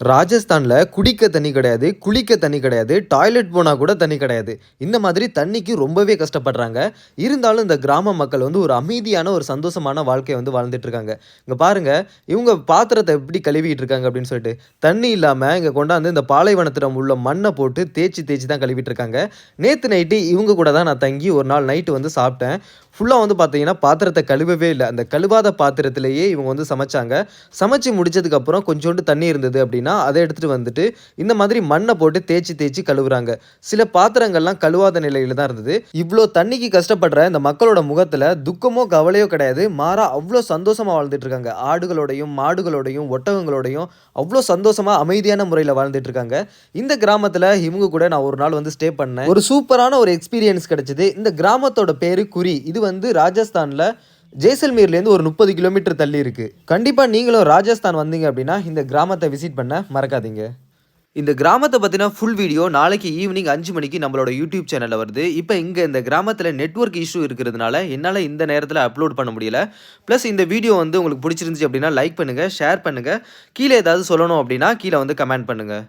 ராஜஸ்தானில் குடிக்க தண்ணி கிடையாது குளிக்க தண்ணி கிடையாது டாய்லெட் போனால் கூட தண்ணி கிடையாது. இந்த மாதிரி தண்ணிக்கு ரொம்பவே கஷ்டப்படுறாங்க. இருந்தாலும் இந்த கிராம மக்கள் வந்து ஒரு அமைதியான ஒரு சந்தோஷமான வாழ்க்கையை வந்து வாழ்ந்துட்டு இருக்காங்க. இங்கே பாருங்க இவங்க பாத்திரத்தை எப்படி கழுவிட்டு இருக்காங்க அப்படின்னு சொல்லிட்டு தண்ணி இல்லாமல் இங்கே கொண்டாந்து இந்த பாலைவனத்திடம் உள்ள மண்ணை போட்டு தேய்ச்சி தேய்ச்சி தான் கழுவிட்டு இருக்காங்க. நேற்று நைட்டு இவங்க கூட தான் நான் தங்கி ஒரு நாள் நைட்டு வந்து சாப்பிட்டேன். ஃபுல்லாக வந்து பார்த்தீங்கன்னா பாத்திரத்தை கழுவவே இல்லை. அந்த கழுவாத பாத்திரத்திலேயே இவங்க வந்து சமைச்சாங்க. சமைச்சு முடிச்சதுக்கப்புறம் கொஞ்சோண்டு தண்ணி இருந்தது அப்படின்னு அதை எடுத்துகிட்டு வந்துட்டு இந்த மாதிரி மண்ணை போட்டு தேய்ச்சி தேய்ச்சி கழுவுறாங்க. சில பாத்திரங்கள்லாம் கழுவாத நிலையில் தான் இருந்தது. இவ்வளோ தண்ணிக்கு கஷ்டப்படுற இந்த மக்களோட முகத்தில் துக்கமோ கவலையோ கிடையாது. மாறா அவ்வளோ சந்தோஷமாக வாழ்ந்துட்டு இருக்காங்க. ஆடுகளோடையும் மாடுகளோடையும் ஒட்டகங்களோடையும் அவ்வளோ சந்தோஷமாக அமைதியான முறையில் வாழ்ந்துட்டு இருக்காங்க. இந்த கிராமத்தில் இவங்க கூட நான் ஒரு நாள் வந்து ஸ்டே பண்ணேன். ஒரு சூப்பரான ஒரு எக்ஸ்பீரியன்ஸ் கிடைச்சது. இந்த கிராமத்தோட பேரு குறி. இது வந்து ராஜஸ்தானில் ஜெய்சல்மீர்லேருந்து ஒரு முப்பது கிலோமீட்டர் தள்ளி இருக்குது கண்டிப்பாக நீங்களும் ராஜஸ்தான் வந்தீங்க அப்படின்னா இந்த கிராமத்தை விசிட் பண்ண மறக்காதீங்க. இந்த கிராமத்தை பற்றின ஃபுல் வீடியோ நாளைக்கு ஈவினிங் அஞ்சு மணிக்கு நம்மளோட யூடியூப் சேனலில் வருது. இப்போ இங்கே இந்த கிராமத்தில் நெட்ஒர்க் இஷ்யூ இருக்கிறதுனால என்னால் இந்த நேரத்தில் அப்லோட் பண்ண முடியல. ப்ளஸ் இந்த வீடியோ வந்து உங்களுக்கு பிடிச்சிருந்துச்சு அப்படின்னா லைக் பண்ணுங்கள் ஷேர் பண்ணுங்கள் கீழே ஏதாவது சொல்லணும் அப்படின்னா கீழே வந்து கமெண்ட் பண்ணுங்கள்